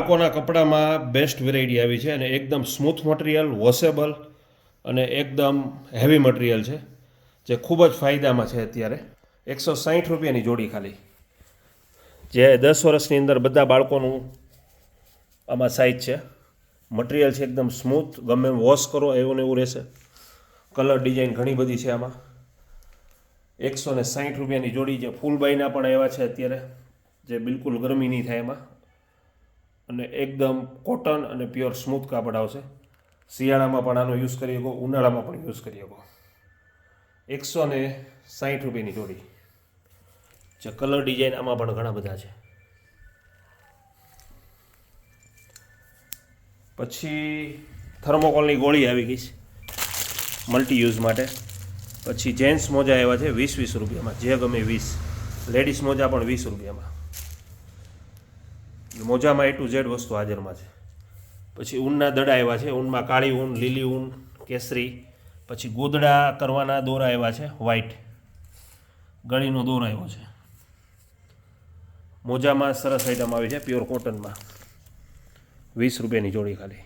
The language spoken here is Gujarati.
બાળકોના કપડામાં બેસ્ટ વેરાયટી આવી છે અને એકદમ સ્મૂથ મટીરિયલ વોશેબલ અને એકદમ હેવી મટીરિયલ છે, જે ખૂબ જ ફાયદામાં છે અત્યારે. એકસો સાહીઠ રૂપિયાની જોડી ખાલી. જે દસ વર્ષની અંદર બધા બાળકોનું આમાં સાઇઝ છે. મટીરિયલ છે એકદમ સ્મૂથ ગમે એમ વોશ કરો, એવું ને એવું રહેશે. કલર ડિઝાઇન ઘણી બધી છે આમાં. એકસો ને સાહીઠ રૂપિયાની જોડી જે ફૂલ બાઈના પણ એવા છે અત્યારે, જે બિલકુલ ગરમી નહીં થાય એમાં. અને એકદમ કોટન અને પ્યોર સ્મૂથ કાપડ આવશે. શિયાળામાં પણ આનો યુઝ કરી શકો, ઉનાળામાં પણ યુઝ કરી શકો. એકસો ને સાહીઠ રૂપિયાની જોડી. જે કલર ડિઝાઇન આમાં પણ ઘણા બધા છે. પછી થર્મોકોલની ગોળી આવી ગઈ છે. મલ્ટી યુઝ માટે. પછી જેન્ટ્સ મોજા એવા છે વીસ વીસ રૂપિયામાં, જે ગમે વીસ. લેડીઝ મોજા પણ વીસ રૂપિયામાં. મોજામાં એ ટુ ઝેડ વસ્તુ હાજરમાં છે. પછી ઊનના દડા એવા છે. ઊનમાં કાળી ઊન, લીલી ઊન, કેસરી, પછી ગોદડા કરવાના દોરા એવા છે વ્હાઈટ ગળીનો દોર આવ્યો છે. મોજામાં સરસ આઈટમ આવી છે પ્યોર કોટનમાં વીસ રૂપિયાની જોડી ખાલી.